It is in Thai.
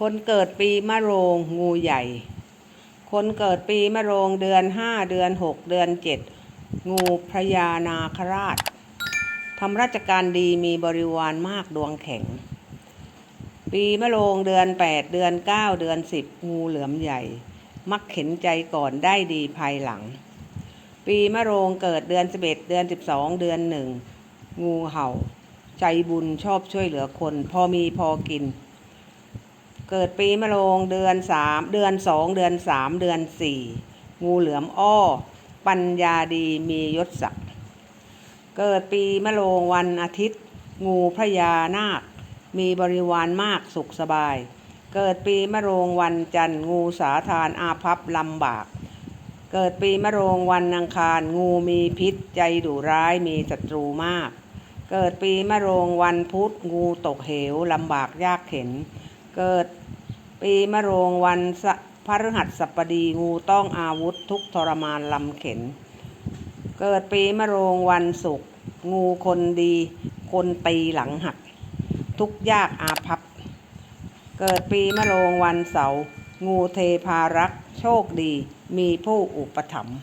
คนเกิดปีมะโรงงูใหญ่ คนเกิดปีมะโรงเดือนห้าเดือนหกเดือนเจ็ดงูพระยานาคราชทำราชการดีมีบริวารมากดวงแข็ง ปีมะโรงเดือนแปดเดือนเก้าเดือนสิบงูเหลือมใหญ่ มักเข็นใจก่อนได้ดีภายหลัง ปีมะโรงเกิดเดือนสิบเอ็ดเดือนสิบสองเดือนหนึ่งงูเห่า ใจบุญชอบช่วยเหลือคน พอมีพอกิน เกิดปีมะโรงเดือนสามเดือนสองเดือนสามเดือนสี่งูเหลือมอ้อ ปัญญาดีมียศศักดิ์เกิดปีมะโรงวันอาทิตย์ งูพระยานาค มีบริวารมากสุขสบาย เกิดปีมะโรงวันจันทร์งูสาทานอาภัพลำบาก เกิดปีมะโรงวันอังคาร งูมีพิษใจดุร้ายมีศัตรูมาก เกิดปีมะโรงวันพุธงูตกเหวลำบากยากเข็น เกิดปีมะโรงวันสะพฤหัสบดีงูต้องอาวุธทุกทรมานลำเข็น เกิดปีมะโรงวันศุกร์งูคนดี คนตีหลังหัก ทุกยากอาภัพเกิดปีมะโรงวันเสาร์งูเทพารักษ์โชคดี มีผู้อุปถัมภ์